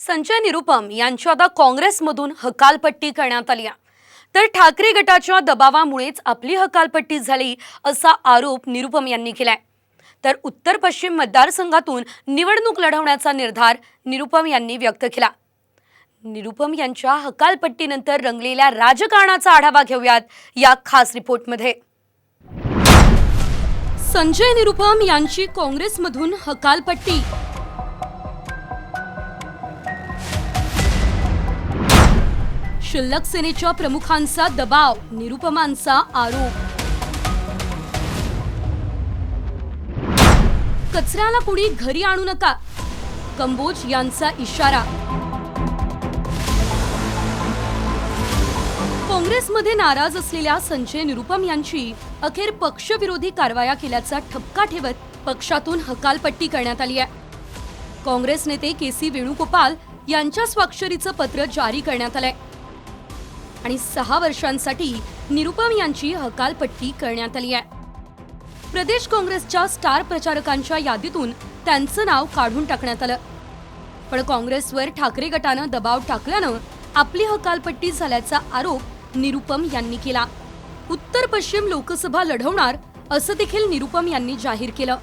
संजय निरुपम यांची आता काँग्रेसमधून हकालपट्टी करण्यात आली आहे. तर ठाकरे गटाच्या दबावामुळेच आपली हकालपट्टी झाली असा आरोप निरुपम यांनी केलाय. तर उत्तर पश्चिम मतदारसंघातून निवडणूक लढवण्याचा निर्धार निरुपम यांनी व्यक्त केला. निरुपम यांच्या हकालपट्टीनंतर रंगलेल्या राजकारणाचा आढावा घेऊयात या खास रिपोर्टमध्ये. संजय निरुपम यांची काँग्रेसमधून हकालपट्टी शिल्लक सेनेच्या प्रमुखांचा दबाव निरुपमांचा आरोप. कचऱ्याला कुणी घरी आणू नका कंबोज यांचा इशारा. काँग्रेसमध्ये नाराज असलेल्या संजय निरुपम यांची अखेर पक्षविरोधी कारवाया केल्याचा ठपका ठेवत पक्षातून हकालपट्टी करण्यात आली आहे. काँग्रेस नेते के सी वेणुगोपाल यांच्या स्वाक्षरीचं पत्र जारी करण्यात आलंय. आणि सहा वर्षांसाठी निरुपम यांची हकालपट्टी करण्यात आली आहे. प्रदेश काँग्रेसच्या स्टार प्रचारकांच्या यादीतून त्यांचं नाव काढून टाकण्यात आलं. पण काँग्रेसवर ठाकरे गटानं दबाव टाकल्यानं आपली हकालपट्टी झाल्याचा आरोप निरुपम यांनी केला. उत्तर पश्चिम लोकसभा लढवणार असं देखील निरुपम यांनी जाहीर केलं.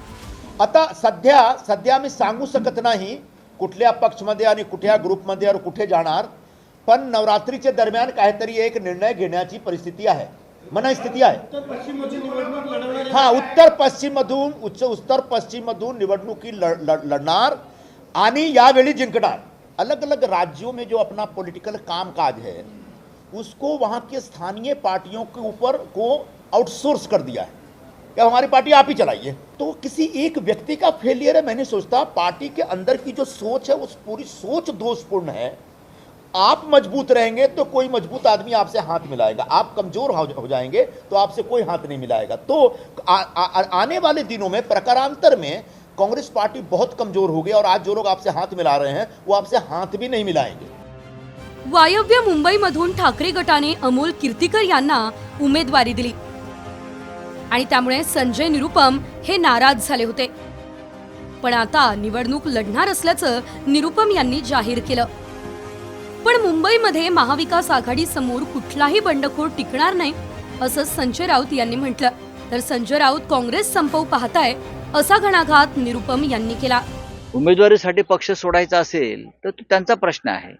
आता सध्या सध्या मी सांगू शकत नाही कुठल्या पक्षमध्ये आणि कुठल्या ग्रुपमध्ये कुठे जाणार. पण नवरात्रीच्या दरम्यान काहीतरी एक निर्णय घेण्याची परिस्थिती आहे. मनस्थिती आहे. हा, उत्तर पश्चिम मधून उच्च उत्तर पश्चिम मधून निवडणुकी लढ- लढ- लढणार आणि यावेळी जिंकणार. अलग अलग राज्यों में जो अपना पॉलिटिकल काम काज है, उसको वहाँ के स्थानीय पार्टियों के ऊपर को आउटसोर्स कर दिया है। कि अब हमारी पार्टी आप ही चलाइए? तो किसी एक व्यक्ति का फेलियर है मैं नहीं सोचता, पार्टी के अंदर की जो सोच है, उस पूरी सोच दोषपूर्ण है। आप मजबूत रहेंगे तो कोई मजबूत आदमी आपसे हाथ मिलाएगा। आप कमजोर हो, हो जाएंगे तो आपसे कोई हाथ नहीं मिलाएगा। तो आ, आ, आ, आने वाले दिनों में प्रकारांतर में कांग्रेस पार्टी बहुत कमजोर हो गई और आज जो लोग आपसे हाथ मिला रहे हैं वो आपसे हाथ भी नहीं मिलाएंगे। वायव्य मुंबईमधून ठाकरे गटाने अमोल कीर्तिकर यांना उमेदवारी दिली. आणि त्यामुळे संजय निरुपम हे नाराज झाले होते. पण आता निवडणूक लढणार असल्याचं निरुपम यांनी जाहीर केलं. पण मुंबईमध्ये महाविकास आघाडी समोर कुठलाही बंडखोर टिकणार नाही असं संजय राऊत यांनी म्हटलं. तर संजय राऊत काँग्रेस संपवू पाहताय असा घणाघात निरुपम यांनी केला. उमेदवारीसाठी पक्ष सोडायचा असेल तर तो त्यांचा प्रश्न आहे.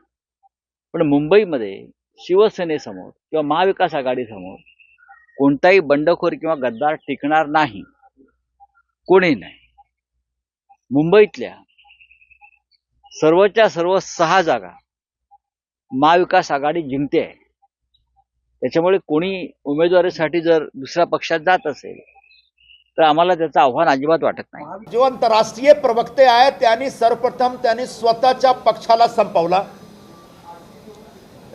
पण मुंबईमध्ये शिवसेनेसमोर किंवा महाविकास आघाडीसमोर कोणताही बंडखोर किंवा गद्दार टिकणार नाही. कोणी नाही. मुंबईतल्या सर्वच्या सर्व सहा जागा महाविकास आघाडी जिंकते आहे. त्याच्यामुळे कोणी उमेदवारीसाठी जर दुसऱ्या पक्षात जात असेल तर आम्हाला त्याचं आव्हान अजिबात वाटत नाही. जो आंतरराष्ट्रीय प्रवक्ते आहेत त्यांनी सर्वप्रथम त्यांनी स्वतःच्या पक्षाला संपवला.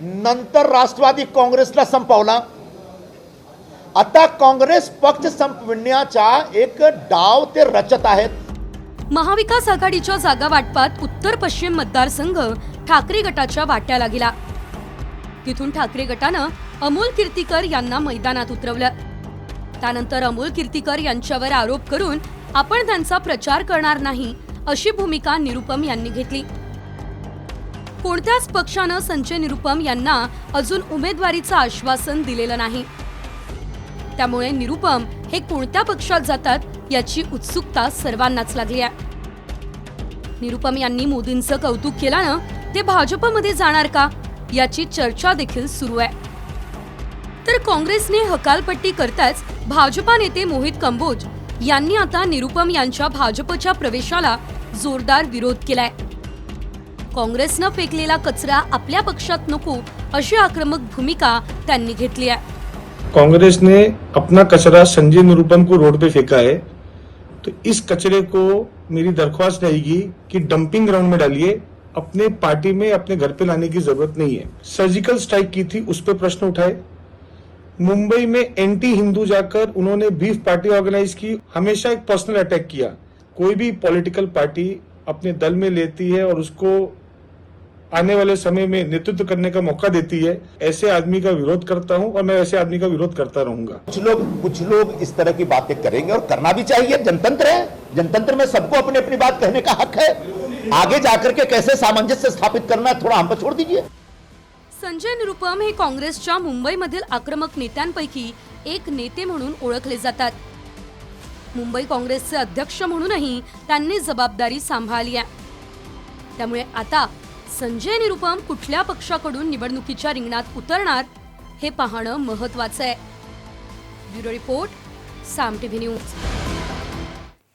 नंतर राष्ट्रवादी काँग्रेसला संपवला. आता काँग्रेस पक्ष संपविण्याचा एक डाव ते रचत आहेत. महाविकास आघाडीच्या जागा वाटपात उत्तर पश्चिम मतदारसंघ ठाकरे गटाच्या वाट्याला गेला तिथून ठाकरे गटानं अमोल कीर्तीकर यांना मैदानात उतरवलं. त्यानंतर अमोल कीर्तीकर यांच्यावर आरोप करून आपण त्यांचा प्रचार करणार नाही अशी भूमिका निरुपम यांनी घेतली. कोणत्याच पक्षानं संजय निरुपम यांना अजून उमेदवारीचं आश्वासन दिलेलं नाही. त्यामुळे निरुपम हे कोणत्या पक्षात जातात याची उत्सुकता सर्वांनाच लागली आहे. निरुपम यांनी मोदींचं कौतुक केल्यानं ते भाजपमध्ये जाणार का? याची चर्चा देखील सुरू आहे. तर काँग्रेसने हकालपट्टी करताच भाजपा नेते मोहित कंबोज यांनी आता निरुपम यांच्या भाजपच्या प्रवेशाला जोरदार विरोध केलाय. काँग्रेसनं फेकलेला कचरा आपल्या पक्षात नको अशी आक्रमक भूमिका त्यांनी घेतली आहे. कांग्रेस ने अपना कचरा संजय निरुपम को रोड पे फेंका है तो इस कचरे को मेरी दरख्वास्त रहेगी कि डंपिंग ग्राउंड में डालिए अपने पार्टी में, अपने घर पे लाने की ज़रूरत नहीं है। सर्जिकल स्ट्राइक की थी, उस पर प्रश्न उठाए। मुंबई में एंटी हिंदू जाकर उन्होंने बीफ पार्टी ऑर्गेनाइज की, हमेशा एक पर्सनल अटैक किया। कोई भी पॉलिटिकल पार्टी अपने दल में लेती है और उसको आने वाले समय में नेतृत्व करने का मौका देती है, ऐसे आदमी का विरोध करता हूँ और मैं ऐसे आदमी का विरोध करता रहूँगा। कुछ लोग कुछ लोग इस तरह की बातें करेंगे और करना भी चाहिए। जनतंत्र है। जनतंत्र में सबको अपनी अपनी बात कहने का हक है। आगे जाकर के कैसे सामंजस्य स्थापित करना है थोड़ा हम पर छोड़ दीजिए। संजय निरुपम हे काँग्रेसच्या मुंबईमधील आक्रमक नेत्यांपैकी एक नेते म्हणून ओळखले जातात. मुंबई काँग्रेसचे अध्यक्ष म्हणूनही त्यांनी जबाबदारी सांभाळली आहे. त्यामुळे आता संजय निरुपम कुठल्या पक्षाकडून निवडणुकीच्या रिंगणात उतरणार हे पाहणं महत्वाचं आहे. Bureau report Saam TV news.